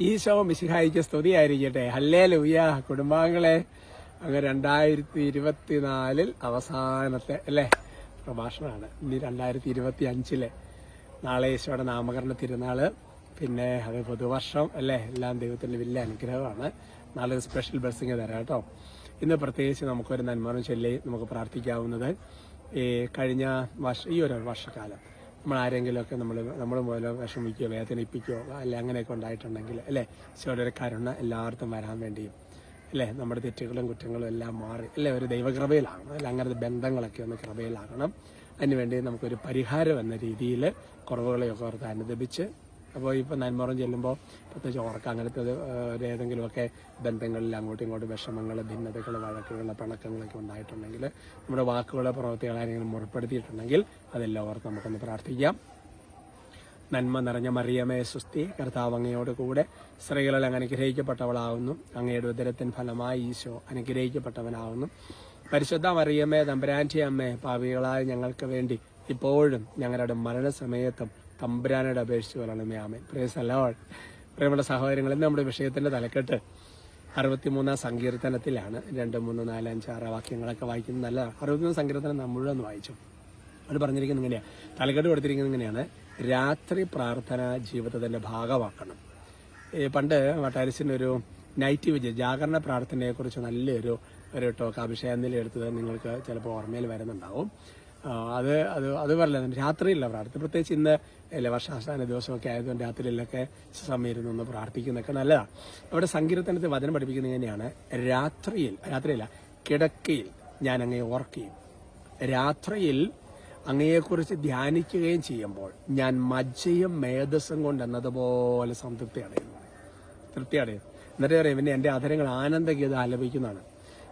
ഈശോ മിശിഹായിക്ക് സ്തുതിയായിരിക്കട്ടെ. ഹല്ലേ ലൂയ കുടുംബാംഗങ്ങളെ അങ്ങ് രണ്ടായിരത്തി ഇരുപത്തിനാലിൽ അവസാനത്തെ അല്ലേ? പ്രഭാഷണമാണ്. ഇനി രണ്ടായിരത്തി ഇരുപത്തി അഞ്ചിലെ നാളെ ഈശോയുടെ നാമകരണ തിരുനാൾ. പിന്നെ അത് പുതുവർഷം അല്ലേ? എല്ലാം ദൈവത്തിന്റെ വലിയ അനുഗ്രഹമാണ്. നാളെ സ്പെഷ്യൽ ബ്ലെസ്സിങ് തരാം കേട്ടോ. ഇന്ന് പ്രത്യേകിച്ച് നമുക്കൊരു നന്മറും ചൊല്ലി നമുക്ക് പ്രാർത്ഥിക്കാവുന്നത് ഈ കഴിഞ്ഞ വർഷ ഈ ഒരു വർഷക്കാലം. നമ്മൾ ആരെങ്കിലുമൊക്കെ നമ്മൾ നമ്മൾ പോലെ വിഷമിക്കുകയോ വേദനിപ്പിക്കുകയോ അല്ലെ അങ്ങനെയൊക്കെ ഉണ്ടായിട്ടുണ്ടെങ്കിൽ അല്ലേ ഈശോയുടെ കരുണ എല്ലാവർക്കും വരാൻ വേണ്ടിയും അല്ലേ നമ്മുടെ തെറ്റുകളും കുറ്റങ്ങളും എല്ലാം മാറി അല്ലേ ഒരു ദൈവകൃപയിലാകണം അല്ലെ അങ്ങനത്തെ ബന്ധങ്ങളൊക്കെ ഒന്ന് കൃപയിലാകണം. അതിനുവേണ്ടി നമുക്കൊരു പരിഹാരം എന്ന രീതിയിൽ കുറവുകളെയൊക്കെ ഓർത്ത് അനുദപിച്ച് അപ്പോൾ ഇപ്പോൾ നന്മറം ചെല്ലുമ്പോൾ പ്രത്യേകിച്ച് ഉറക്കം അങ്ങനത്തെ ഒരു, ഏതെങ്കിലുമൊക്കെ ബന്ധങ്ങളിൽ അങ്ങോട്ടും ഇങ്ങോട്ടും വിഷമങ്ങൾ ഭിന്നതകൾ വഴക്കുകൾ പിണക്കങ്ങളൊക്കെ ഉണ്ടായിട്ടുണ്ടെങ്കിൽ നമ്മുടെ വാക്കുകളെ പ്രവൃത്തികളോ ആരെങ്കിലും മുറപ്പെടുത്തിയിട്ടുണ്ടെങ്കിൽ അതെല്ലാം ഓർത്ത് നമുക്കൊന്ന് പ്രാർത്ഥിക്കാം. നന്മ നിറഞ്ഞ മറിയമേ സുസ്തി കർത്താവ് അങ്ങയോട് കൂടെ സ്ത്രീകളിൽ അങ്ങ് അനുഗ്രഹിക്കപ്പെട്ടവളാവുന്നു. അങ്ങയുടെ ഉദരത്തിൻ ഫലമായി ഈശോ അനുഗ്രഹിക്കപ്പെട്ടവനാവുന്നു. പരിശുദ്ധ മറിയമ്മേ തമ്പുരാന്റെ അമ്മേ പാപികളായ ഞങ്ങൾക്ക് വേണ്ടി ഇപ്പോഴും ഞങ്ങളുടെ മരണസമയത്തും തമ്പുരാനോട് അപേക്ഷിച്ച് കൊള്ളണമേ ആമേ പ്രേസ് അലോൾ പ്രിയമുള്ള സഹോദരങ്ങൾ ഇന്ന് നമ്മുടെ വിഷയത്തിന്റെ തലക്കെട്ട് അറുപത്തിമൂന്നാം സങ്കീർത്തനത്തിലാണ്. രണ്ട് മൂന്ന് നാല് അഞ്ച് ആറ് വാക്യങ്ങളൊക്കെ വായിക്കുന്നത് നല്ലതാണ്. അറുപത്തിമൂന്ന് സങ്കീർത്തനം നമ്മൾ ഒന്ന് വായിച്ചു. അത് പറഞ്ഞിരിക്കുന്നത് ഇങ്ങനെയാണ് തലക്കെട്ട് കൊടുത്തിരിക്കുന്നത് ഇങ്ങനെയാണ്. രാത്രി പ്രാർത്ഥന ജീവിതത്തിന്റെ ഭാഗമാക്കണം. പണ്ട് വട്ടാരിസിനൊരു നൈറ്റ് വിജയ ജാഗരണ പ്രാർത്ഥനയെക്കുറിച്ച് നല്ലൊരു ഒരു ടോക്ക് അഭിഷേകനില എടുത്തത് നിങ്ങൾക്ക് ചിലപ്പോൾ ഓർമ്മയിൽ വരുന്നുണ്ടാവും. അത് അത് അത് പറഞ്ഞത് രാത്രിയില്ല പ്രാർത്ഥന. പ്രത്യേകിച്ച് ഇന്ന് അല്ലെ വർഷാവസാന ദിവസമൊക്കെ ആയതുകൊണ്ട് രാത്രിയിലൊക്കെ സമയം ഒന്ന് പ്രാർത്ഥിക്കുന്നൊക്കെ നല്ലതാണ് അവിടെ സങ്കീർത്തനത്തിൽ വചനം പഠിപ്പിക്കുന്നത് തന്നെയാണ്. രാത്രിയിൽ രാത്രിയില്ല കിടക്കയിൽ ഞാൻ അങ്ങയെ ഓർക്കുകയും രാത്രിയിൽ അങ്ങയെക്കുറിച്ച് ധ്യാനിക്കുകയും ചെയ്യുമ്പോൾ ഞാൻ മജ്ജയും മേധസ്സും കൊണ്ട് എന്നതുപോലെ സംതൃപ്തി അടയുന്നു തൃപ്തി അടയുന്നു എന്നിട്ട് പറയും പിന്നെ എന്റെ അധരങ്ങൾ ആനന്ദഗീത ആലപിക്കുന്നതാണ്.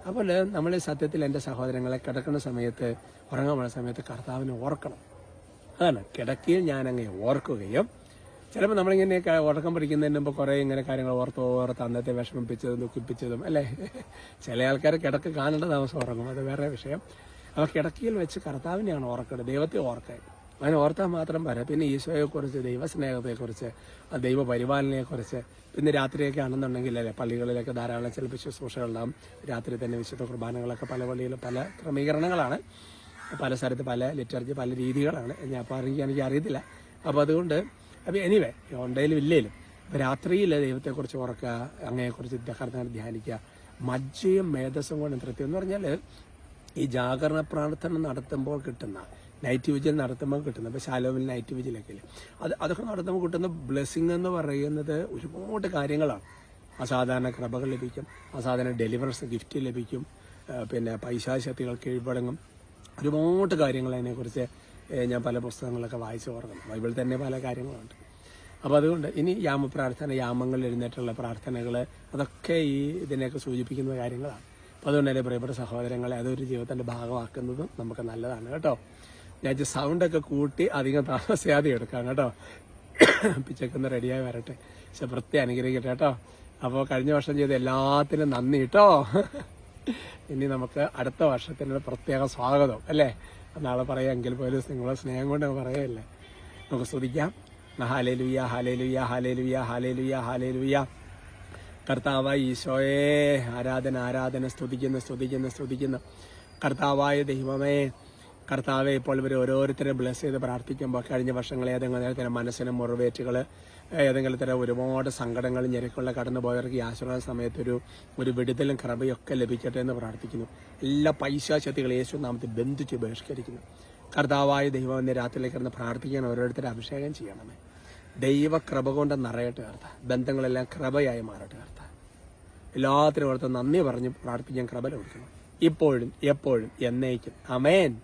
അപ്പോൾ നമ്മൾ സത്യത്തിൽ എന്റെ സഹോദരങ്ങളെ കിടക്കുന്ന സമയത്ത് ഉറങ്ങാൻ പോകുന്ന സമയത്ത് കർത്താവിനെ ഓർക്കണം. അതാണ്. കിടക്കയിൽ ഞാനങ്ങനെ ഓർക്കുകയും ചിലപ്പോൾ നമ്മളിങ്ങനെ ഉറക്കം പഠിക്കുന്നതിന് മുമ്പ് കുറേ ഇങ്ങനെ കാര്യങ്ങൾ ഓർത്ത് ഓർത്ത് അന്നത്തെ വിഷമിപ്പിച്ചതും ദുഃഖിപ്പിച്ചതും അല്ലേ? ചില ആൾക്കാർ കിടക്ക് കാണേണ്ട താമസം ഉറങ്ങും. അത് വേറെ വിഷയം. അപ്പോൾ കിടക്കയിൽ വെച്ച് കർത്താവിനെയാണ് ഓർക്കേണ്ടത്. ദൈവത്തെ ഓർക്കാൻ. അങ്ങനെ ഓർത്താൽ മാത്രം പോരാ പിന്നെ ഈശോയെക്കുറിച്ച് ദൈവസ്നേഹത്തെക്കുറിച്ച് ദൈവ പരിപാലനയെക്കുറിച്ച് പിന്നെ രാത്രിയൊക്കെ ആണെന്നുണ്ടെങ്കിൽ അല്ലേ പള്ളികളിലൊക്കെ ധാരാളം ചിലപ്പോൾ ശുശ്രൂഷകളുണ്ടാകും രാത്രി തന്നെ വിശുദ്ധ കുർബാനകളൊക്കെ പല പള്ളിയിലും പല ക്രമീകരണങ്ങളാണ്. പല സ്ഥലത്ത് പല ലിറ്റർജി പല രീതികളാണ്. ഞാൻ അപ്പോൾ അറിയിക്കാൻ എനിക്ക് അറിയത്തില്ല. അപ്പോൾ അതുകൊണ്ട് അപ്പോൾ എനിവേ ഉണ്ടെങ്കിലും ഇല്ലേലും അപ്പോൾ രാത്രിയിൽ ദൈവത്തെക്കുറിച്ച് ഓർക്കുക അങ്ങനെക്കുറിച്ച് കർത്താൻ ധ്യാനിക്കുക മജ്ജയും മേധസ്സും കൊണ്ട് തൃപ്തി എന്ന് പറഞ്ഞാൽ ഈ ജാഗരണ പ്രാർത്ഥന നടത്തുമ്പോൾ കിട്ടുന്ന നൈറ്റ് വിജിൽ നടത്തുമ്പോൾ കിട്ടുന്ന ഇപ്പോൾ ശാലോമിൽ നൈറ്റ് വിജിലൊക്കെ അത് അതൊക്കെ നടത്തുമ്പോൾ കിട്ടുന്ന ബ്ലെസ്സിങ് എന്ന് പറയുന്നത് ഒരുപാട് കാര്യങ്ങളാണ്. അസാധാരണ കൃപകൾ ലഭിക്കും അസാധാരണ ഡെലിവറൻസ് ഗിഫ്റ്റ് ലഭിക്കും പിന്നെ പൈശാശക്തികൾ കീഴ്പടങ്ങും ഒരുപാട് കാര്യങ്ങൾ അതിനെക്കുറിച്ച് ഞാൻ പല പുസ്തകങ്ങളൊക്കെ വായിച്ചു ഓർക്കുന്നു. ബൈബിളിൽ തന്നെ പല കാര്യങ്ങളുണ്ട്. അപ്പോൾ അതുകൊണ്ട് ഇനി യാമപ്രാർത്ഥന യാമങ്ങളിൽ എഴുന്നേറ്റുള്ള പ്രാർത്ഥനകൾ അതൊക്കെ ഈ ഇതിനെയൊക്കെ സൂചിപ്പിക്കുന്ന കാര്യങ്ങളാണ്. അപ്പോൾ അതുകൊണ്ട് തന്നെ പ്രിയപ്പെട്ട സഹോദരങ്ങളെ അതൊരു ജീവിതത്തിന്റെ ഭാഗമാക്കുന്നതും നമുക്ക് നല്ലതാണ് കേട്ടോ. ഞാൻ സൗണ്ടൊക്കെ കൂട്ടി അധികം താമസിയാതെ എടുക്കാം കേട്ടോ. പിച്ചക്കൊന്ന് റെഡിയായി വരട്ടെ. പക്ഷെ വൃത്തി അനുഗ്രഹിക്കട്ടെ കേട്ടോ. അപ്പോൾ കഴിഞ്ഞ വർഷം ചെയ്ത എല്ലാത്തിനും നന്ദി കേട്ടോ. ഇനി നമുക്ക് അടുത്ത വർഷത്തിനൊരു പ്രത്യേക സ്വാഗതം അല്ലേ? നാളെ പറയാമെങ്കിൽ പോലും നിങ്ങളെ സ്നേഹം കൊണ്ട് പറയല്ലേ നമുക്ക് സ്തുതിക്കാം. ഹാലേലുയ്യ ഹാലേ ലുയ്യ ഹാലേലുയ്യ ഹാലേലുയ്യ കർത്താവായ ഈശോയെ ആരാധന ആരാധന സ്തുതിക്കുന്നു സ്തുതിക്കുന്നു സ്തുതിക്കുന്നു. കർത്താവായ ദൈവമേ കർത്താവെ ഇപ്പോൾ ഇവർ ഓരോരുത്തരെ ബ്ലസ് ചെയ്ത് പ്രാർത്ഥിക്കുമ്പോൾ കഴിഞ്ഞ വർഷങ്ങൾ ഏതെങ്കിലും തരം മനസ്സിന് മുറിവേറ്റുകൾ ഏതെങ്കിലും തരം ഒരുപാട് സങ്കടങ്ങൾ ഞെരുക്കുള്ള കടന്നു പോയവർക്ക് ഈ ആശ്രയ സമയത്ത് ഒരു ഒരു വിടുതലും കൃപയൊക്കെ ലഭിക്കട്ടെ എന്ന് പ്രാർത്ഥിക്കുന്നു. എല്ലാ പൈശാശക്തികൾ യേശു നാമത്തെ ബന്ധിച്ച് ബഹിഷ്കരിക്കുന്നു. കർത്താവായ ദൈവം എന്നെ രാത്രിയിലേക്ക് കിടന്ന് പ്രാർത്ഥിക്കാൻ ഓരോരുത്തരെ അഭിഷേകം ചെയ്യണമേ. ദൈവ കൃപ കൊണ്ട് നിറയട്ടെ കർത്ത. ബന്ധങ്ങളെല്ലാം കൃപയായി മാറട്ടെ കർത്ത. എല്ലാത്തിനും ഓർത്ത് നന്ദി പറഞ്ഞ് പ്രാർത്ഥിക്കാൻ കൃപ കൊടുക്കണം ഇപ്പോഴും എപ്പോഴും എന്നേക്കും. അമേൻ